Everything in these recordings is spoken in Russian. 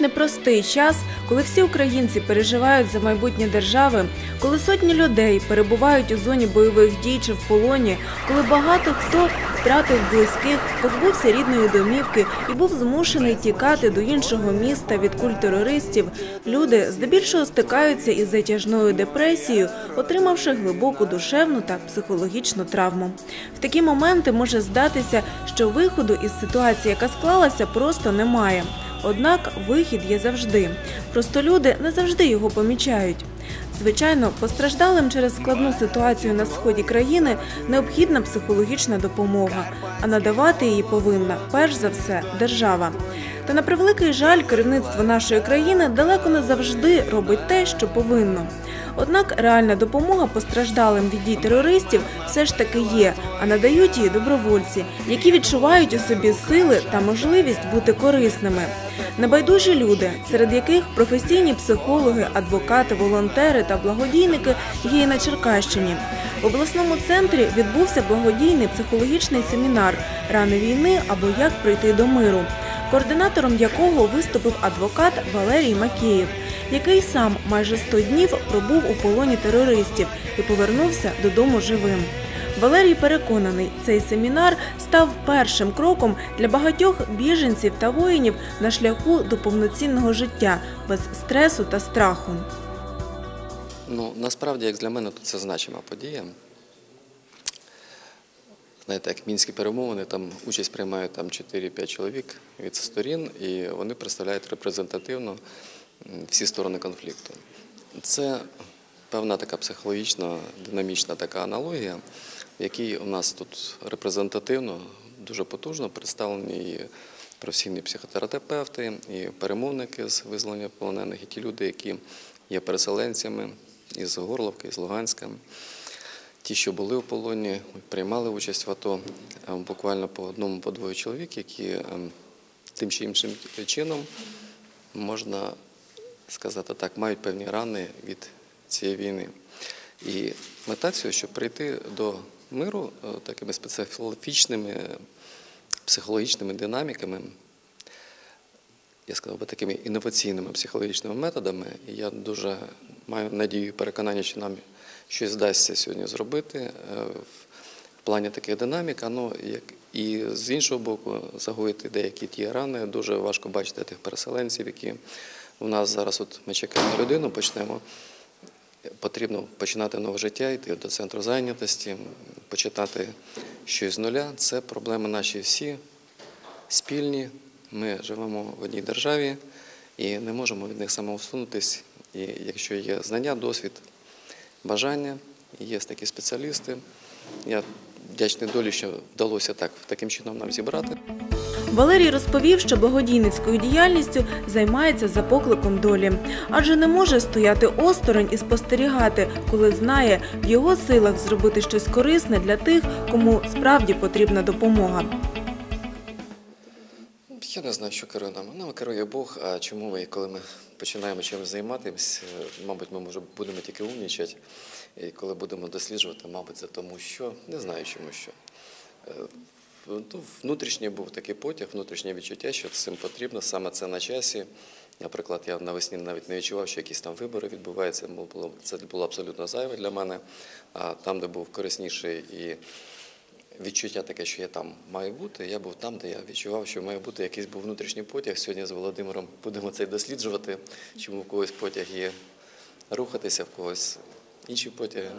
непростий час, коли всі українці переживають за майбутнє держави, коли сотні людей перебувають у зоні бойових дій чи в полоні, коли багато хто втратив близьких, позбувся рідної домівки і був змушений тікати до іншого міста від куль терористів, люди здебільшого стикаються із затяжною депресією, отримавши глибоку душевну та психологічну травму. В такі моменти може здатися, що виходу із ситуації, яка склалася, просто немає. Однак вихід є завжди. Просто люди не завжди його помічають. Звичайно, постраждалим через складну ситуацію на сході країни необхідна психологічна допомога, а надавати її повинна перш за все держава. Та на превеликий жаль, керівництво нашої країни далеко не завжди робить те, що повинно. Однак реальна допомога постраждалим від дій терористів все ж таки є, а надають її добровольці, які відчувають у собі сили та можливість бути корисними. Небайдужі люди, серед яких професійні психологи, адвокати, волонтери та благодійники є і на Черкащині. В обласному центрі відбувся благодійний психологічний семінар Рани війни або як прийти до миру, координатором якого виступив адвокат Валерій Макеєв, який сам майже 100 днів пробув у полоні терористів і повернувся додому живим. Валерій переконаний, цей семінар став першим кроком для багатьох біженців та воїнів на шляху до повноцінного життя без стресу та страху. Ну, насправді, як для мене, то це значима подія. Знаєте, як мінські перемовини, там участь приймають там 4-5 чоловік від сторін, і вони представляють репрезентативно всі сторони конфлікту. Це певна така психологічна, динамічна така аналогія, в якій у нас тут репрезентативно, дуже потужно представлені і професійні психотерапевти, і перемовники з визволення полонених, і ті люди, які є переселенцями із Горловки, із Луганська. Ті, що були у полоні, приймали участь в АТО, е, буквально по одному, по двоє чоловік, які е, тим чи іншим чином, можна сказати так, мають певні рани від цієї війни. І мета цього, щоб прийти до миру е, такими специфічними психологічними динаміками, я сказав би такими інноваційними психологічними методами. І я дуже маю надію і переконання, що нам щось вдасться сьогодні зробити е, в плані таких динамік. А ну, як і з іншого боку, загоїти деякі ті рани. Дуже важко бачити тих переселенців, які у нас зараз, от ми чекаємо людину, почнемо. Потрібно починати нове життя, йти до центру зайнятості, починати щось з нуля. Це проблеми наші всі спільні. Ми живемо в одній державі і не можемо від них самоусунутись. І якщо є знання, досвід, бажання, є такі спеціалісти, я вдячний долі, що вдалося так таким чином нам зібрати. Валерій розповів, що благодійницькою діяльністю займається за покликом долі, адже не може стояти осторонь і спостерігати, коли знає в його силах зробити щось корисне для тих, кому справді потрібна допомога. Я не знаю, що керує нами. Нами керує Бог. А чому ми, коли ми починаємо чимось займатися, мабуть, ми може будемо тільки умнічати. І коли будемо досліджувати, мабуть, це тому, що не знаю, чому що. Е, ну, Внутрішній був такий потяг, внутрішнє відчуття, що цим потрібно, саме це на часі. Наприклад, я навесні навіть не відчував, що якісь там вибори відбуваються. Це було абсолютно зайве для мене. А там, де був корисніший і відчуття таке, що я там маю бути. Я був там, де я відчував, що має бути якийсь був внутрішній потяг. Сьогодні з Володимиром будемо це досліджувати, чому в когось потяг є рухатися, в когось інші потяги.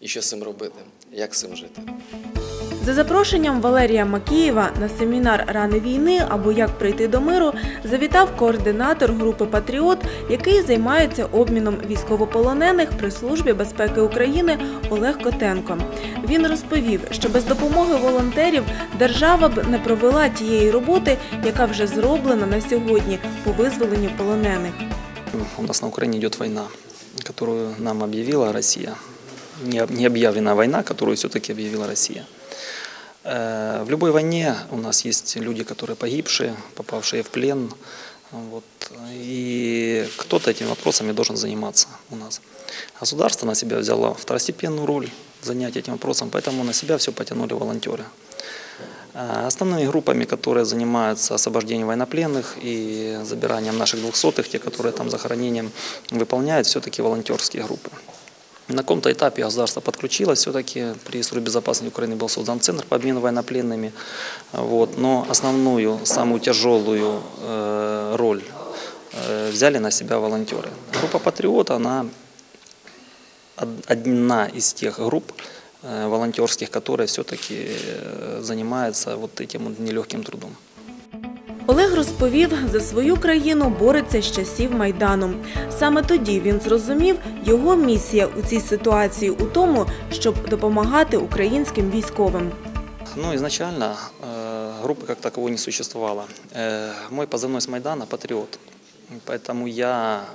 І що з цим робити, як з цим жити. За запрошенням Валерія Макієва на семінар Рани війни або як прийти до миру завітав координатор групи Патріот, який займається обміном військовополонених при службі безпеки України Олег Котенко. Він розповів, що без допомоги волонтерів держава б не провела тієї роботи, яка вже зроблена на сьогодні по визволенню полонених. У нас на Украине идет война, которую нам объявила Россия. Не не объявлена война, которую все-таки объявила Россия. Э, В любой войне у нас есть люди, которые погибшие, попавшие в плен. Вот. И кто-то этими вопросами должен заниматься у нас. Государство на себя взяло второстепенную роль занять этим вопросом, поэтому на себя все потянули волонтеры. А Основными группами, которые занимаются освобождением военнопленных и забиранием наших двухсотых, те, которые там захоронением выполняют, все-таки волонтерские группы. На каком-то этапе государство подключилось все-таки. При службе безопасности Украины был создан центр по обмену военнопленными. Вот. Но основную, самую тяжелую э, роль э, взяли на себя волонтеры. Группа «Патриот», она од- одна из тех групп э, волонтерских, которая все-таки э, занимается вот этим нелегким трудом. Олег розповів, за свою країну бореться з часів Майдану. Саме тоді він зрозумів, його місія у цій ситуації у тому, щоб допомагати українським військовим. Ну, изначально э, группы как таковой не существовало. Э, мой позывной с Майдана – «Патриот». Поэтому я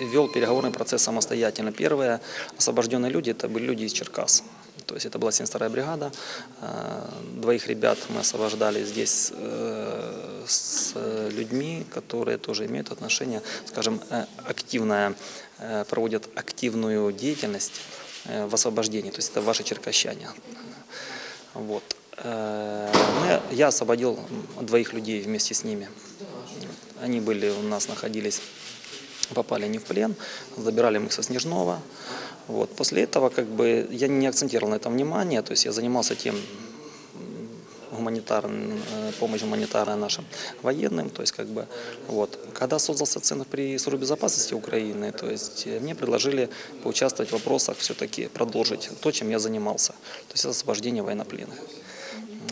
э, вел переговорный процесс самостоятельно. Первые освобожденные люди – это были люди из Черкас. То есть это была 72-я бригада. Э, Двоих ребят мы освобождали здесь э, с людьми, которые тоже имеют отношение, скажем, э, активное, проводят активную деятельность в освобождении. То есть это ваши черкащане. Вот. Я освободил двоих людей вместе с ними. Они были у нас, находились, попали они в плен, забирали мы их со Снежного. Вот. После этого как бы я не акцентировал на этом внимание, то есть я занимался тем, гуманитарная помощь гуманитарная нашим военным, то есть как бы вот. Когда создался Центр при службе безопасности Украины, то есть э, мне предложили поучаствовать в вопросах все-таки продолжить то, чем я занимался, то есть освобождение военнопленных.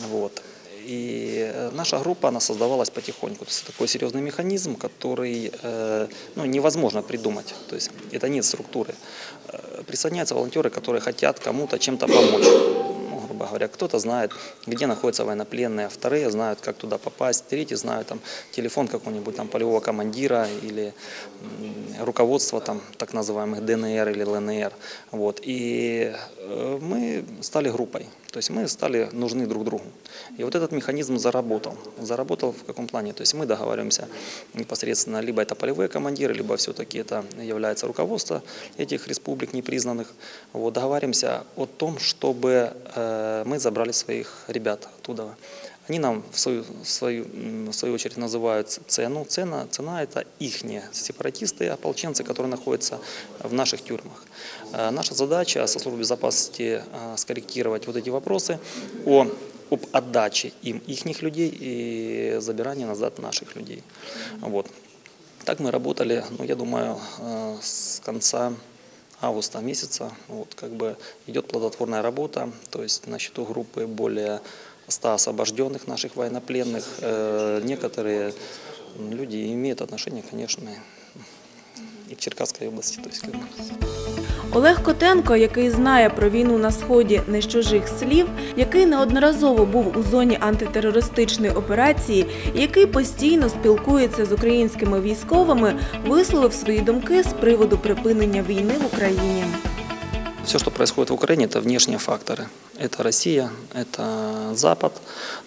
Вот. И э, наша группа, она создавалась потихоньку. То есть такой серьезный механизм, который э, ну, невозможно придумать. То есть это нет структуры. Э, Присоединяются волонтеры, которые хотят кому-то чем-то помочь. Ну, грубо говоря, кто-то знает, где находятся военнопленные, вторые знают, как туда попасть, третьи знают там, телефон какого-нибудь там полевого командира или м, руководство там, так называемых ДНР или ЛНР. Вот. И мы стали группой. То есть мы стали нужны друг другу. И вот этот механизм заработал. Заработал в каком плане? То есть мы договариваемся непосредственно, либо это полевые командиры, либо все-таки это является руководство этих республик непризнанных. Вот, договариваемся о том, чтобы э, мы забрали своих ребят оттуда. Они нам в свою, в свою, в свою очередь называют цену. Цена, цена – это их сепаратисты, ополченцы, которые находятся в наших тюрьмах. Э, Наша задача со службы безопасности э, скорректировать вот эти вопросы о, об отдаче им их людей и забирании назад наших людей. Вот. Так мы работали, ну, я думаю, э, с конца августа месяца. Вот, как бы идет плодотворная работа, то есть на счету группы более 100 освобожденных наших военнопленных. Э, Некоторые люди имеют отношение, конечно, и к Черкасской области. То есть, как бы. Олег Котенко, який знає про війну на сході не з чужих слів, який неодноразово був у зоні антитерористичної операції, і який постійно спілкується з українськими військовими, висловив свої думки з приводу припинення війни в Україні. Все, что происходит в Украине, это внешние факторы. Это Россия, это Запад.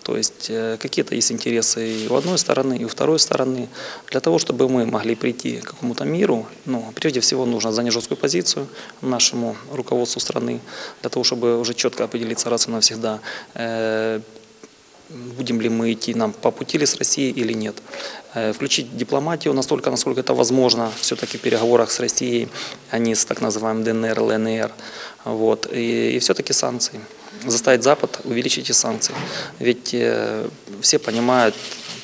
То есть э, какие-то есть интересы и у одной стороны, и у второй стороны. Для того, чтобы мы могли прийти к какому-то миру, ну, прежде всего нужно занять жесткую позицию нашему руководству страны, для того, чтобы уже четко определиться раз и навсегда, э, будем ли мы идти нам по пути ли с Россией или нет. Э, Включить дипломатию настолько, насколько это возможно, все-таки в переговорах с Россией, а не с так называемым ДНР, ЛНР. Вот. И, и все-таки санкции. Заставить Запад увеличить эти санкции. Ведь э, все понимают,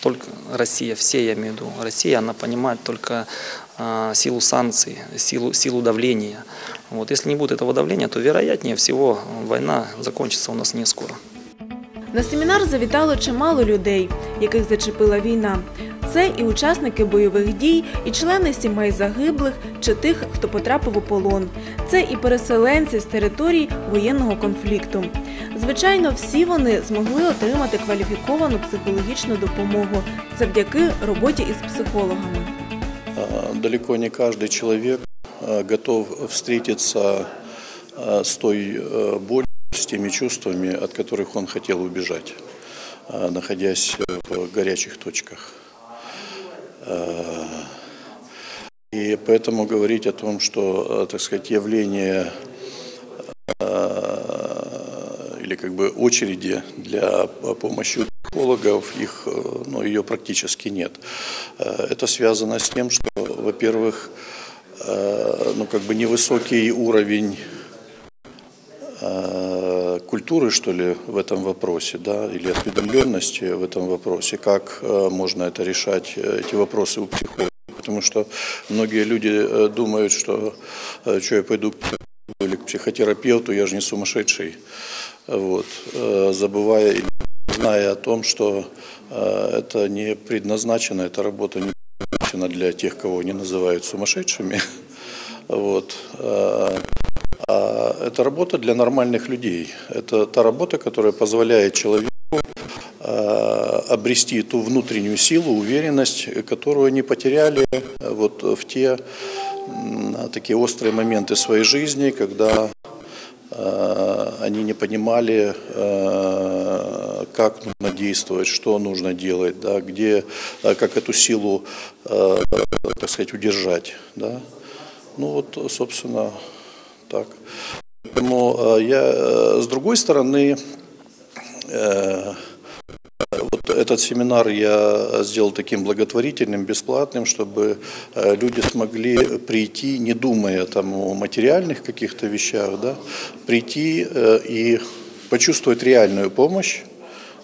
только Россия, все я имею в виду, Россия, она понимает только а, силу санкций, силу, силу давления. Вот. Если не будет этого давления, то вероятнее всего война закончится у нас не скоро. На семінар завітало чимало людей, яких зачепила війна. Це і учасники бойових дій, і члени сімей загиблих чи тих, хто потрапив у полон. Це і переселенці з територій воєнного конфлікту. Звичайно, всі вони змогли отримати кваліфіковану психологічну допомогу завдяки роботі із психологами. Далеко не каждый человек а, готов встретиться а, с той болью, с теми чувствами, от которых он хотел убежать, а, находясь в горячих точках. А, И поэтому говорить о том, что, так сказать, явление или как бы очереди для помощи психологов, их, э, ну, ее практически нет. Э, Это связано с тем, что, во-первых, э, ну, как бы невысокий уровень э, культуры, что ли, в этом вопросе, да, или осведомленности в этом вопросе, как э, можно это решать, э, эти вопросы у психологов. Потому что многие люди э, думают, что, что я пойду или к психотерапевту, я же не сумасшедший, вот, забывая или зная о том, что это не предназначено, эта работа не предназначена для тех, кого не называют сумасшедшими, вот, это работа для нормальных людей. Это та работа, которая позволяет человеку э, обрести ту внутреннюю силу, уверенность, которую они потеряли э, вот в те такие острые моменты своей жизни, когда э, они не понимали, как нужно действовать, что нужно делать, да, где, как эту силу, так сказать, удержать. Да. Ну вот, собственно, так. Поэтому э, я, э, с другой стороны, э, вот этот семинар я сделал таким благотворительным, бесплатным, чтобы люди смогли прийти, не думая там о материальных каких-то вещах, да, прийти и почувствовать реальную помощь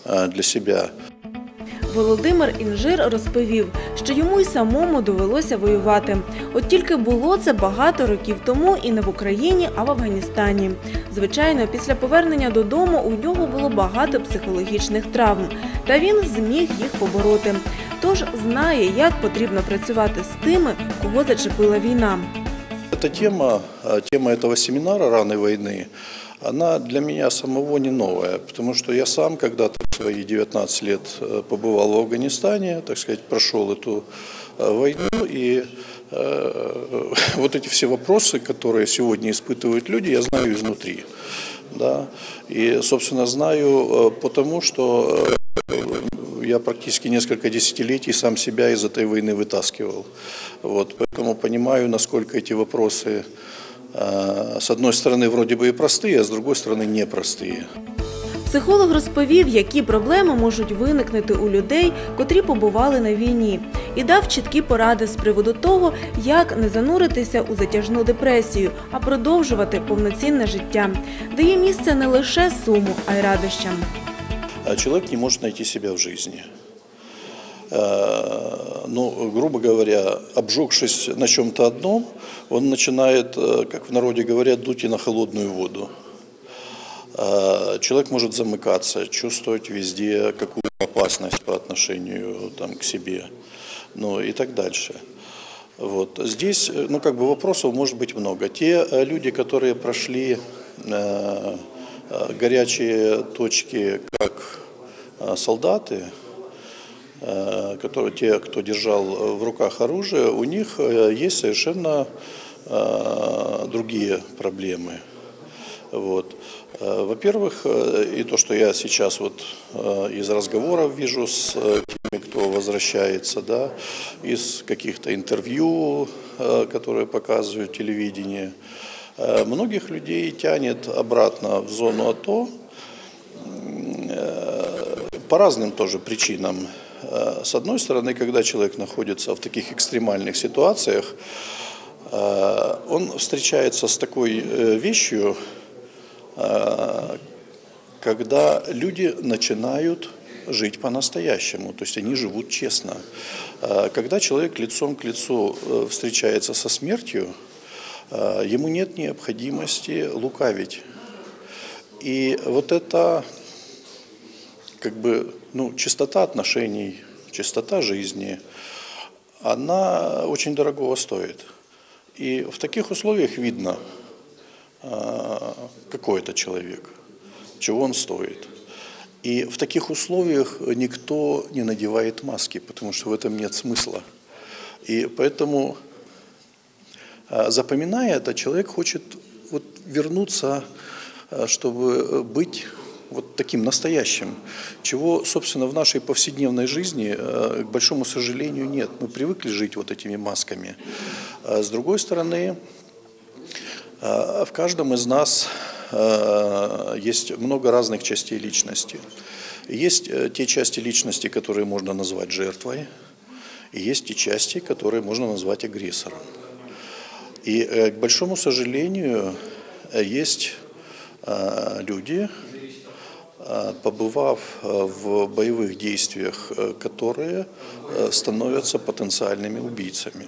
для себя. Володимир Інжир розповів, що йому й самому довелося воювати. От тільки було це багато років тому і не в Україні, а в Афганістані. Звичайно, після повернення додому у нього було багато психологічних травм, та він зміг їх побороти. Тож знає, як потрібно працювати з тими, кого зачепила війна. Эта тема, э, тема этого семинара «Раны войны», Она для меня самого не новая, потому что я сам когда-то в свои 19 лет э, побывал в Афганистане, так сказать, прошел эту э, войну, и э, вот эти все вопросы, которые сегодня испытывают люди, я знаю изнутри. Да? И, собственно, знаю э, потому, что я практически несколько десятилетий сам себя из этой войны вытаскивал. Вот, поэтому понимаю, насколько эти вопросы, с одной стороны, вроде бы и простые, а с другой стороны, непростые. Психолог розповів, які проблеми можуть виникнути у людей, котрі побували на війні, і дав чіткі поради з приводу того, як не зануритися у затяжну депресію, а продовжувати повноцінне життя. Дає місце не лише суму, а й радощам. А человек не может найти себя в жизни. Э, Ну, грубо говоря, обжегшись на чем-то одном, он начинает, э, как в народе говорят, дуть и на холодную воду. Э, Человек может замыкаться, чувствовать везде какую-то опасность по отношению там, к себе, ну и так дальше. Вот. Здесь, ну, как бы вопросов может быть много. Те люди, которые прошли горячие точки, как солдаты, которые, те, кто держал в руках оружие, у них э, есть совершенно э, другие проблемы. Вот. Э, Во-первых, э, и то, что я сейчас вот э, из разговоров вижу с э, теми, кто возвращается, да, из каких-то интервью, э, которые показывают телевидение, э, многих людей тянет обратно в зону АТО э, по разным тоже причинам. Э, С одной стороны, когда человек находится в таких экстремальных ситуациях, э, он встречается с такой э, вещью, когда люди начинают жить по-настоящему, то есть они живут честно. Когда человек лицом к лицу встречается со смертью, ему нет необходимости лукавить. И вот это как бы, ну, чистота отношений, чистота жизни, она очень дорогого стоит. И в таких условиях видно, а, какой это человек, чего он стоит. И в таких условиях никто не надевает маски, потому что в этом нет смысла. И поэтому, а, запоминая это, человек хочет вот вернуться, а, чтобы быть вот таким настоящим, чего, собственно, в нашей повседневной жизни, э, к большому сожалению, нет. Мы привыкли жить вот этими масками. А С другой стороны, а, в каждом из нас э, есть много разных частей личности. Есть э, те части личности, которые можно назвать жертвой, и есть те части, которые можно назвать агрессором. И, э, к большому сожалению, э, есть э, люди, э, побывав э, в боевых действиях, э, которые э, становятся потенциальными убийцами.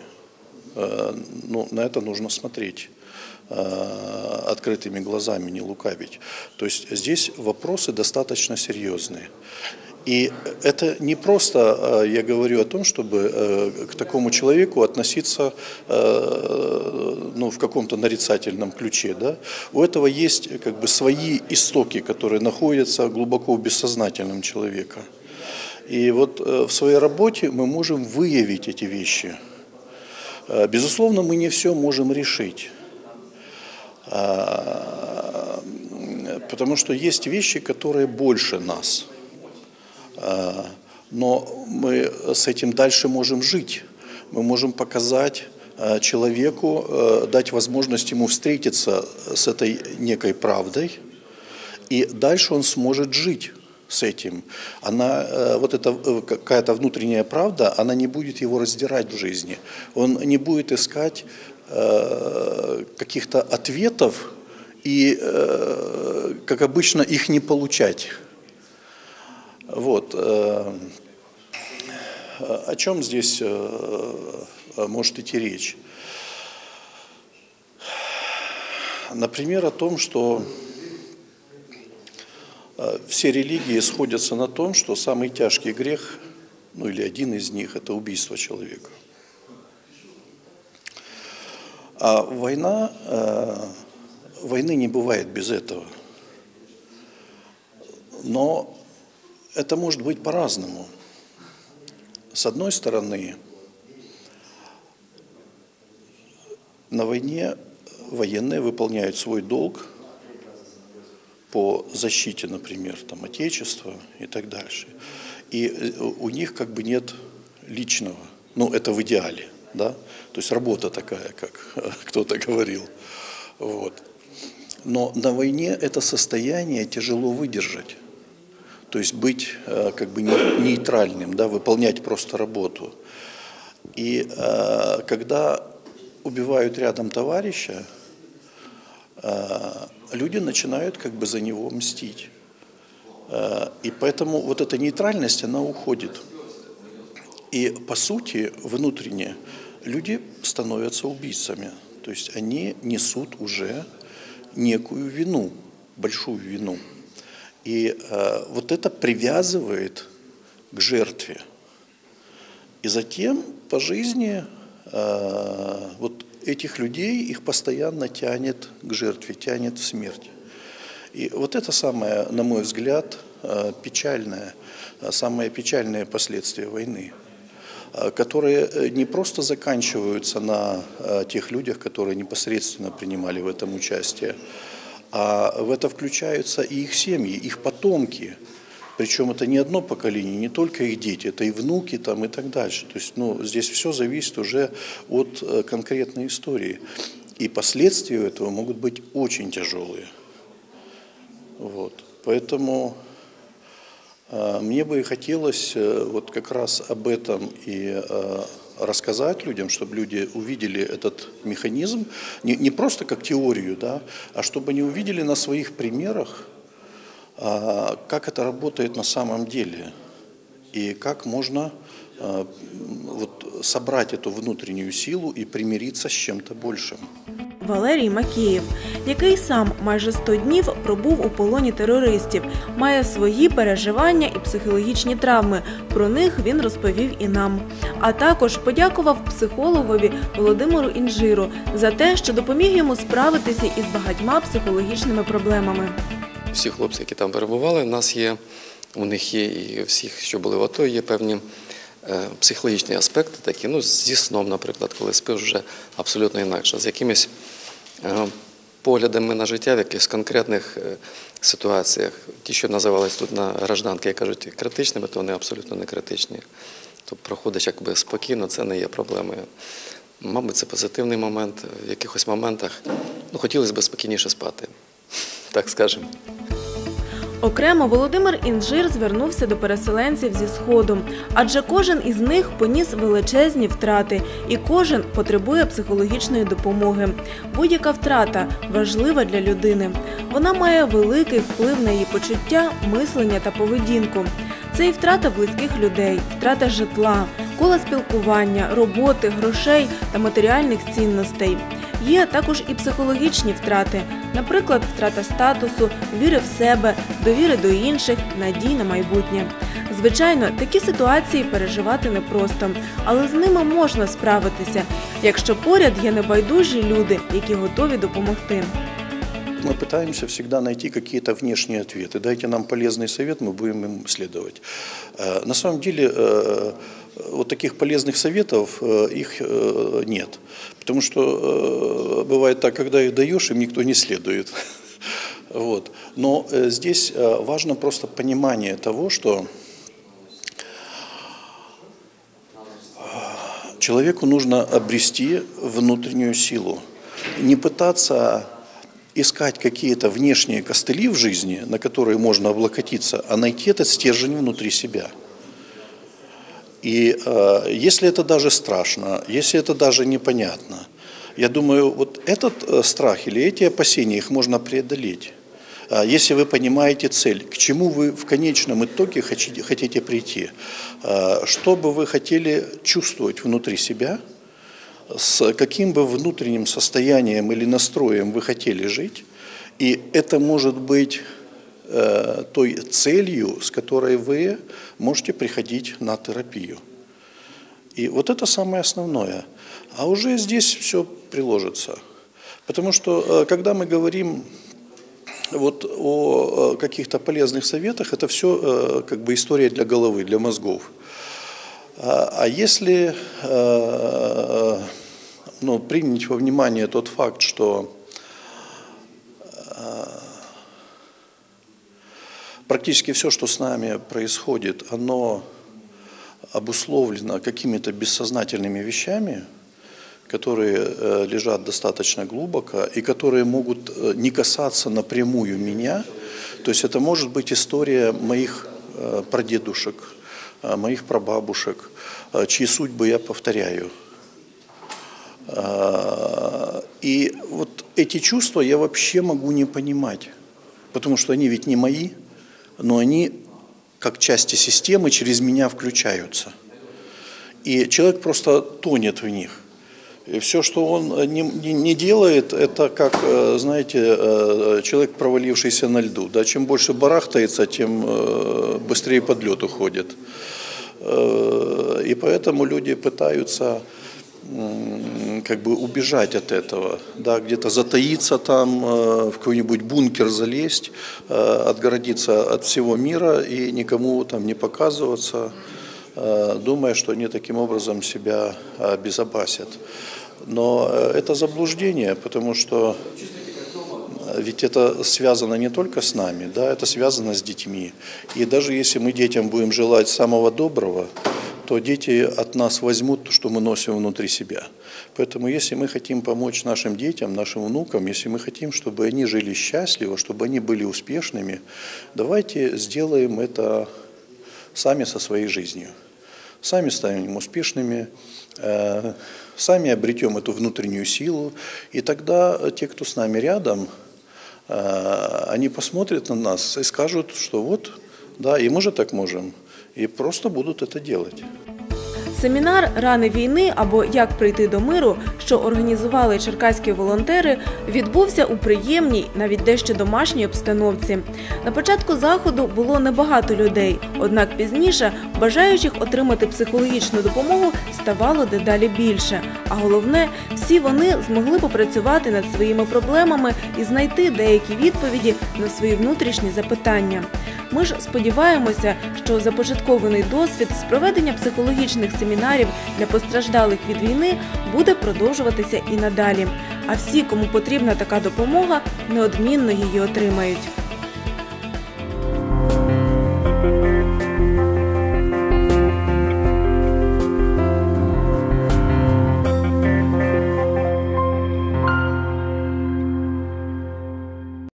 Э, Ну, на это нужно смотреть э, открытыми глазами, не лукавить. То есть здесь вопросы достаточно серьезные. И это не просто э, я говорю о том, чтобы э, к такому человеку относиться э, ну, в каком-то нарицательном ключе. Да? У этого есть как бы свои истоки, которые находятся глубоко в бессознательном человека. И вот в своей работе мы можем выявить эти вещи. Безусловно, мы не все можем решить. А, Потому что есть вещи, которые больше нас. А, Но мы с этим дальше можем жить. Мы можем показать а, человеку, а, дать возможность ему встретиться с этой некой правдой, и дальше он сможет жить с этим. Она, э, вот эта э, какая-то внутренняя правда, она не будет его раздирать в жизни. Он не будет искать э, каких-то ответов и, э, как обычно, их не получать. Вот. э, О чем здесь э, может идти речь? Например, о том, что э, все религии сходятся на том, что самый тяжкий грех, ну или один из них, это убийство человека. А война, войны не бывает без этого. Но это может быть по-разному. С одной стороны, на войне военные выполняют свой долг по защите, например, там, Отечества и так дальше. И э, у них как бы нет личного. Ну, это в идеале, да? То есть работа такая, как кто-то говорил. Вот. Но на войне это состояние тяжело выдержать. То есть быть э, как бы не- нейтральным, да, выполнять просто работу. И э, когда убивают рядом товарища, э, люди начинают как бы за него мстить. И поэтому вот эта нейтральность, она уходит. И по сути, внутренне, люди становятся убийцами. То есть они несут уже некую вину, большую вину. И э, вот это привязывает к жертве. И затем по жизни э, вот этих людей, их постоянно тянет к жертве, тянет в смерть. И вот это самое, на мой взгляд, э, печальное, э, самое печальное последствие войны, э, которые не просто заканчиваются на тех людях, которые непосредственно принимали в этом участие, а в это включаются и их семьи, их потомки. Причем это не одно поколение, не только их дети, это и внуки там, и так дальше. То есть ну, здесь все зависит уже от э, конкретной истории. И последствия этого могут быть очень тяжелые. Вот. Поэтому э, мне бы и хотелось э, вот как раз об этом и рассказать людям, чтобы люди увидели этот механизм, не, не просто как теорию, да, а чтобы они увидели на своих примерах, а, как это работает на самом деле и как можно вот, собрать эту внутреннюю силу и примириться с чем-то большим. Валерій Макеєв, який сам майже 100 днів пробув у полоні терористів, має свої переживання і психологічні травми. Про них він розповів і нам. А також подякував психологові Володимиру Інжиру за те, що допоміг йому справитися із багатьма психологічними проблемами. Всі хлопці, які там перебували, у нас є, у них є і всіх, що були в АТО, є певні психологічні аспекти, такі, ну, зі сном, наприклад, коли спиш вже абсолютно інакше, з якимись е, поглядами на життя в якихось конкретних е, ситуаціях. Ті, що називались тут на гражданки, як кажуть, критичними, то вони абсолютно не критичні. Тобто проходиш якби спокійно, це не є проблемою. Мабуть, це позитивний момент. В якихось моментах ну, хотілося б спокійніше спати. Так так скажем. Окремо Володимир Інжир звернувся до переселенців зі сходу, адже кожен із них поніс величезні втрати, і кожен потребує психологічної допомоги. Будь-яка втрата важлива для людини. Вона має великий вплив на її почуття, мислення та поведінку. Це і втрата близьких людей, втрата житла, кола спілкування, роботи, грошей та матеріальних цінностей. Є також і психологічні втрати, наприклад, втрата статусу, віри в себе, довіри до інших, надій на майбутнє. Звичайно, такі ситуації переживати непросто, але з ними можна справитися, якщо поряд є небайдужі люди, які готові допомогти. Мы пытаемся всегда найти какие-то внешние ответы. Дайте нам полезный совет, мы будем им следовать. Э, На самом деле, э, вот таких полезных советов, э, их нет. Потому что бывает так, когда их даешь, им никто не следует. Вот. Но здесь важно просто понимание того, что человеку нужно обрести внутреннюю силу. Не пытаться искать какие-то внешние костыли в жизни, на которые можно облокотиться, а найти этот стержень внутри себя. И э, если это даже страшно, если это даже непонятно, я думаю, вот этот э, страх или эти опасения, их можно преодолеть. А Если вы понимаете цель, к чему вы в конечном итоге хотите, прийти, э, что бы вы хотели чувствовать внутри себя, с каким бы внутренним состоянием или настроем вы хотели жить, и это может быть э, той целью, с которой вы можете приходить на терапию. И вот это самое основное. А уже здесь все приложится. Потому что э, когда мы говорим вот о э, каких-то полезных советах, это все как бы история для головы, для мозгов. А а если э, ну, принять во внимание тот факт, что э, практически все, что с нами происходит, оно обусловлено какими-то бессознательными вещами, которые э, лежат достаточно глубоко и которые могут не касаться напрямую меня. То есть это может быть история моих прадедушек, моих прабабушек, э, чьи судьбы я повторяю. А, И вот эти чувства я вообще могу не понимать, потому что они ведь не мои, но они как части системы через меня включаются. И человек просто тонет в них. Все, что он э, не, не- не делает, это как, э, знаете, э, человек, провалившийся на льду. Да? Чем больше барахтается, тем быстрее под лед уходит. И поэтому люди пытаются как бы убежать от этого, да, где-то затаиться там, в какой-нибудь бункер залезть, отгородиться от всего мира и никому там не показываться, думая, что они таким образом себя обезопасят. Но э, это заблуждение, потому что э, ведь это связано не только с нами, да, это связано с детьми. И даже если мы детям будем желать самого доброго, то дети от нас возьмут то, что мы носим внутри себя. Поэтому если мы хотим помочь нашим детям, нашим внукам, если мы хотим, чтобы они жили счастливо, чтобы они были успешными, давайте сделаем это сами со своей жизнью. Сами станем успешными, сами обретем эту внутреннюю силу, и тогда те, кто с нами рядом, э, они посмотрят на нас и скажут, что вот, да, и мы же так можем, и просто будут это делать. Семінар Рани війни або Як прийти до миру, що організували черкаські волонтери, відбувся у приємній, навіть дещо домашній обстановці. На початку заходу було небагато людей, однак пізніше бажаючих отримати психологічну допомогу ставало дедалі більше. А головне, всі вони змогли попрацювати над своїми проблемами і знайти деякі відповіді на свої внутрішні запитання. Ми ж сподіваємося, що започаткований досвід з проведення психологічних семінарів для постраждалих від війни буде продовжуватися і надалі. А всі, кому потрібна така допомога, неодмінно її отримають.